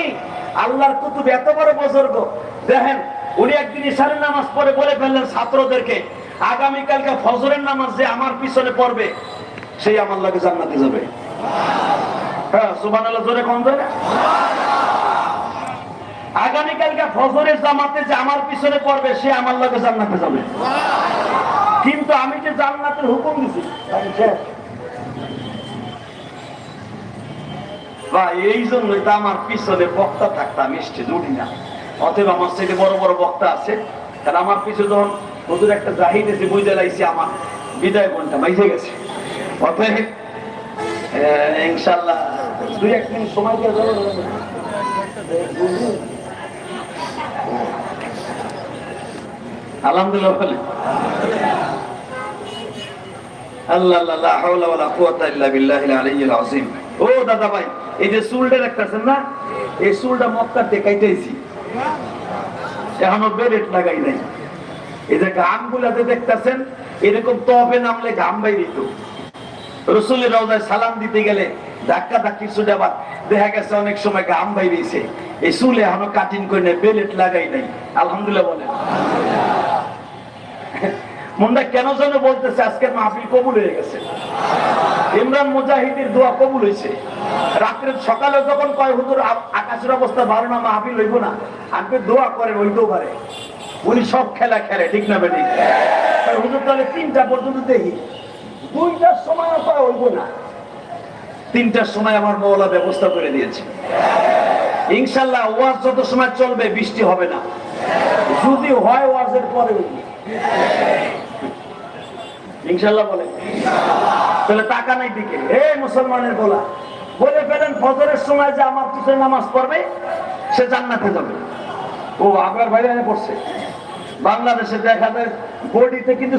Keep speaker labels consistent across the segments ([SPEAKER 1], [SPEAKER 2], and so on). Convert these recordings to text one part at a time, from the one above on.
[SPEAKER 1] উনি আল্লাহর কুতুব এত বড় বুজুর্গ। দেখেন, উনি একদিন ইশারের নামাজ পড়ে বলে ফেললেন ছাত্রদেরকে, আগামীকালকে ফজরের নামাজ যে আমার পিছনে পড়বে, সেই আমার লাগে হ্যাঁ জান্নাতে যাবে। কিন্তু আমি যে জান্নাতের হুকুম দিছি বা এই জন্যই তো আমার পিছনে বক্তা থাকতাম, মিষ্টি জুড়ি না। অতএব আমার সাথে বড় বড় বক্তা আছে। কারণ আমার পিছনে যখন হুজুর একটা জাহিদ এসে বুঝতে লাগছে আমার বিদায় ঘণ্টা মাইজে গেছে। অতএব ইনশাল্লাহ দুই এক মিনিট সময় দিয়ে আলহামদুলিল্লাহ আল্লাহ আল্লাহ হাওলা ওয়ালা কুওয়াতা ইল্লা বিল্লাহিল আলিয়্যিল আযীম। ও দাদা ভাই এই যে চুলটা রাখতেছেন না? এই চুলটা মক্কা দেখাইতেছি এখনও বেরেট লাগাই নাই। এই যে গুলাতে দেখতেছেন, এরকম নামলে রসুলের সালাম দিতে গেলে ধাক্কা ধাক্কি আবার দেখা গেছে অনেক সময় ঘাম বাইরেছে। এই চুলে এখনও কাটিং করে নেই বেলেট লাগাই নাই। আলহামদুলিল্লাহ বলেন। মনটা কেন যেন বলতেছে, আজকের মাহফিল কবুল হয়ে গেছে। ইমরান মুজাহিদের দোয়া কবুল হয়েছে। রাত্রে সকালে যখন কয়, হুজুর আকাশের অবস্থা ভালো না, মাহফিল হইব না? আপনি দোয়া করেন হইতেও পারে। উনি সব খেলা খেলে, ঠিক না তাই হুজুর, তাহলে তিনটা পর্যন্ত দেখি। দুইটার সময় কয় হইব না। তিনটার সময় আমার মৌলা ব্যবস্থা করে দিয়েছে। ইনশাল্লাহ ওয়াজ যত সময় চলবে, বৃষ্টি হবে না। যদি হয়, ওয়াজের পরে ইনশাল্লাহ বলে। তাহলে মুসলমানের বলা সময় যে আমার নামাজ পড়বে, সে বাংলাদেশে দেখা যায়, বডিতে কিন্তু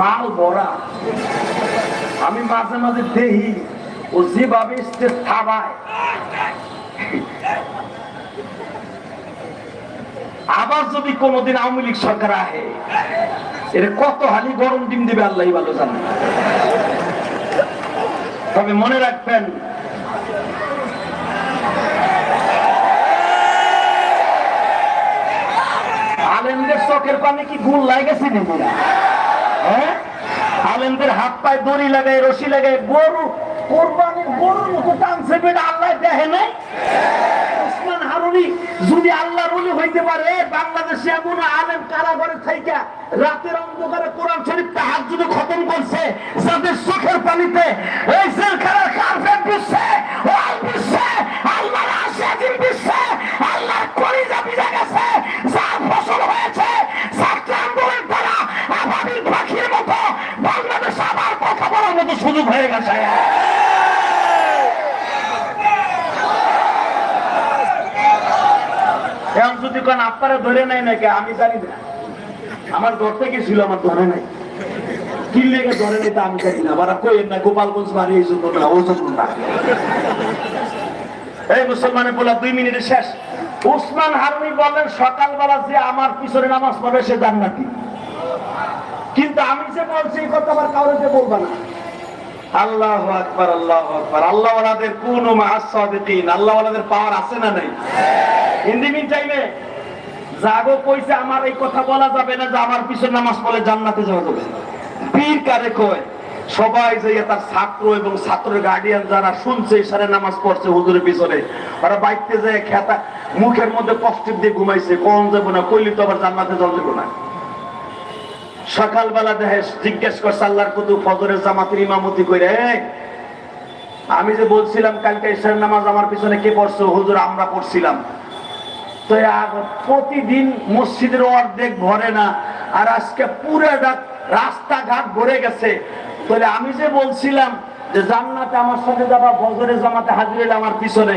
[SPEAKER 1] মাল ভরা। আমি মাঝে মাঝে দেখি ও যেভাবে স্টেজ থাবায় আবার যদি কোনোদিন আওয়ামী লীগ সরকার আহে এর কত হালি গরম ডিম দিবে আল্লাহ ভালো জানে তবে মনে রাখবেন চোখের কি? হ্যাঁ? হাত পায়ে দড়ি লাগায়, রশি লাগায়, গরু আল্লাহ দেখে নাই? হারুনি যদি আল্লাহ ওলি হইতে পারে, বাংলাদেশে এমন আলেম কারাগারে থাইকা রাতের অন্ধকারে কোরআন শরীফ যদি খতম করছে, যাদের চোখের পানিতে এই জেলখানার কার্পেট বিশ্বে ওয়াল দিচ্ছে। এখন যদি কোন আপনারা ধরে নাই নাকি, আমি জানি না। আমার ধরতে গেছিল আমার ধরে নাই। আমার কিন্তু আমি যে বলছি কথা না। আল্লাহ আল্লাহ আল্লাহ কোন ওয়ালাদের পাওয়ার আছে না নাই? জাগো কইছে, আমার এই কথা বলা যাবে না যে আমার পিছনে নামাজ পড়লে জান্নাতে যাওয়া যাবে পীর কারে কয়, সবাই যে তার ছাত্র এবং ছাত্রের গার্ডিয়ান যারা শুনছে সারে নামাজ পড়ছে হুজুরের পিছনে, ওরা বাইতে যায় খেতা, মুখের মধ্যে কষ্ট দিয়ে ঘুমাইছে কোন যাব না, কইলি তো আবার জান্নাতে যাওয়া যাব না। সকালবেলা দেখে জিজ্ঞেস করছে, আল্লাহর কত ফজরের জামাতের ইমামতি করে আমি যে বলছিলাম কালকে ঈশার নামাজ আমার পিছনে কে পড়ছো, হুজুর, আমরা পড়ছিলাম। তো প্রতিদিন মসজিদের অর্ধেক ভরে না। আর আজকে পুরোটা রাস্তাঘাট ভরে গেছে। তাহলে আমি যে বলছিলাম জান্নাতে আমার সাথে যাবা বজরে জামাতে হাজির আমার পিছনে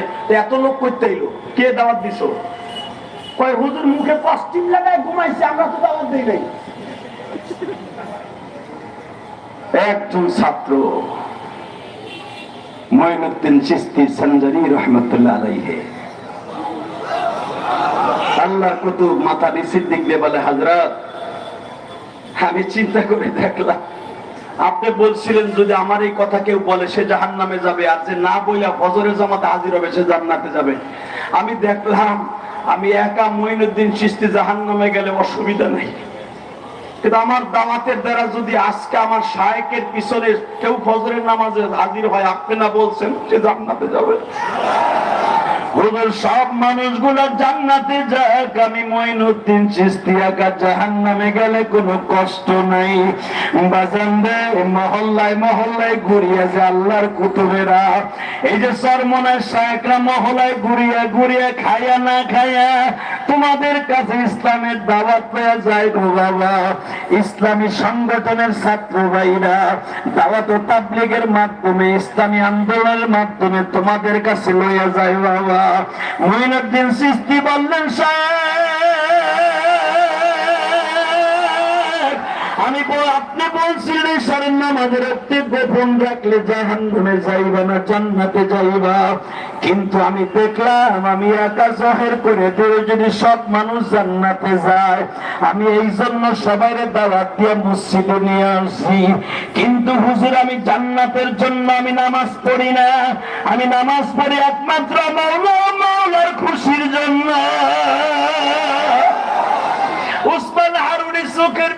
[SPEAKER 1] মুখে ঘুমাইছে দাওয়াত একজন ছাত্র রহমতুল্লাহ আল্লাহর কুতুব মাথা দিক দিয়ে বলে, হাজরত, আমি চিন্তা করে দেখলাম। আপনি বলছিলেন যদি আমার এই কথা কেউ বলে, সে জাহান নামে যাবে। আর যে না বইলা ফজরের জামাতে হাজির হবে, সে জান্নাতে যাবে। আমি দেখলাম, আমি একা মঈনুদ্দিন চিস্তি জাহান নামে গেলে অসুবিধা নেই। কিন্তু আমার দাওয়াতের দ্বারা যদি আজকে আমার শায়েকের পিছনে কেউ ফজরের নামাজে হাজির হয়, আপনি না বলছেন সে জান্নাতে যাবে। হুজুর সব মানুষগুলো জান্নাতে যাক। আমি মঈনুদ্দিন চিস্তি একা জাহান্নামে গেলে কোনো কষ্ট নাই। বাজানদে মহল্লায় মহল্লায় ঘুরিয়ে যে আল্লাহর কুতুবেরা। এই যে সরমনের শায়েকরা মহল্লায় ঘুরিয়ে ঘুরিয়ে খাইয়া না খাইয়া তোমাদের কাছে ইসলামের দাওয়াত পেয়ে যায় গো বাবা। ইসলামী সংগঠনের ছাত্র ভাইরা, দাওয়াত ও তাবলিগের মাধ্যমে, ইসলামী আন্দোলনের মাধ্যমে তোমাদের কাছে লইয়া যায় বাবা। মঈনুদ্দিন সৃষ্টি বললেন সাহেব আমি আপনি বলছিলেন সারেন নামাজের একটি গোপন রাখলে জাহান্নামে যাইবা না, জান্নাতে যাইবা। কিন্তু আমি দেখলাম, আমি একা জহের করে দিয়ে যদি সব মানুষ জান্নাতে যায়, আমি এই জন্য সবাই দাওয়াত দিয়ে মসজিদে নিয়ে আসি। কিন্তু হুজুর, আমি জান্নাতের জন্য আমি নামাজ পড়ি না। আমি নামাজ পড়ি একমাত্র মৌলা মৌলার খুশির জন্য। উসমান হারুনি চোখের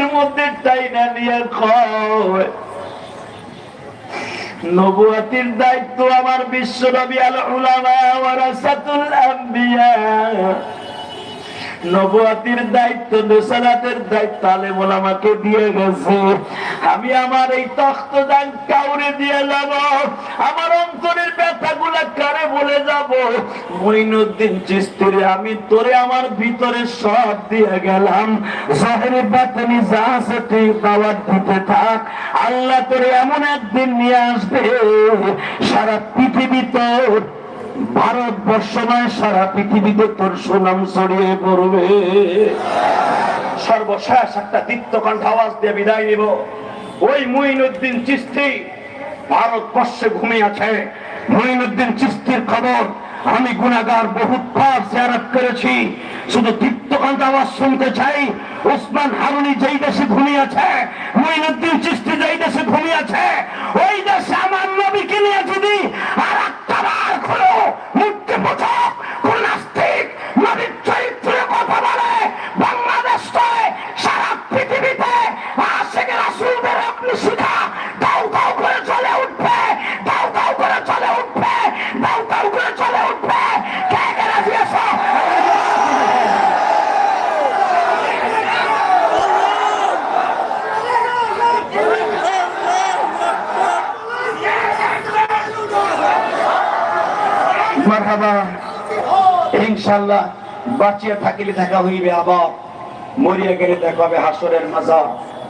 [SPEAKER 1] বুকের মধ্যে টাইনা নিয়ে কয় নবুয়াতির দায়িত্ব আমার বিশ্বনবী আল উলামা ওয়ারাসাতুল আম্বিয়া। নবুয়াতির দায়িত্ব, নেসারাতের দায়িত্ব আলেমুল আমাকে দিয়ে গেছে। আমি আমার এই তখ্ত দান কাউরে দিয়ে যাব? আমার অন্তরের ব্যথাগুলা কারে বলে যাব? মঈনুদ্দিন চিস্তিরে, আমি তোরে আমার ভিতরে সব দিয়ে গেলাম। জাহেরে বাতনি যা আছে তুই দাওয়াত দিতে থাক। আল্লাহ তোরে এমন একদিন নিয়ে আসবে। সারা পৃথিবী তোর ভারতবর্ষ নয় সারা পৃথিবীতে তোর সুনাম ছড়িয়ে পড়বে। সর্বশেষ একটা দীপ্তকণ্ঠ আওয়াজ দিয়ে বিদায় নিব। ওই চিস্তি ভারতবর্ষে ঘুমিয়ে আছে। মুইনুদ্দিন চিস্তির খবর, আমি গুনাগার বহুত বার জিয়ারত করেছি। শুধু দীপ্তকান্ত আওয়াজ শুনতে চাই ওসমান হারুনি যেই দেশে ঘুমিয়ে আছে মুইনুদ্দিন চিস্তি যেই দেশে ঘুমিয়ে আছে, ওই রাসূলদের আপনি শিখা দাও দাও করে চলে উঠবে, দাও দাও করে চলে উঠবে, দাও দাও করে চলে উঠবে। কে বাঁচিয়ে থাকিলে দেখা হইবে আবার, মরিয়া গেলে দেখা হবে হাসরের মাজার।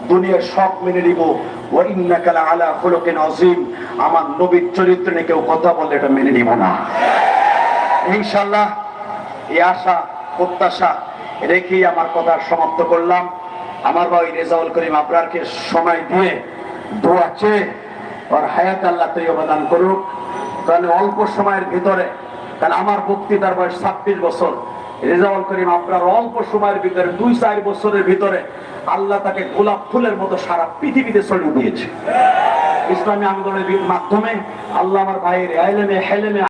[SPEAKER 1] দুনিয়ার সব মেনে নিব। আলা আমার নবীর চরিত্র নিয়ে কেউ কথা বললে এটা মেনে নিব না। ইনশাআল্লাহ, এই আশা, প্রত্যাশা রেখেই আমার কথা সমাপ্ত করলাম। আমার ভাই রেজাউল করিম আপনারকে সময় দিয়ে দোয়া চেয়ে ওর হায়াত আল্লাহ তুই অবদান করুক। তাহলে অল্প সময়ের ভিতরে, কারণ আমার বক্তৃতার বয়স ছাব্বিশ বছর। রেজাউল করিম আপনার অল্প সময়ের ভিতরে, দুই চার বছরের ভিতরে আল্লাহ তাকে গোলাপ ফুলের মতো সারা পৃথিবীতে ছড়িয়ে দিয়েছে। ইসলামী আন্দোলনের মাধ্যমে আল্লাহ আমার ভাইয়ের হেলেমে হেলেমে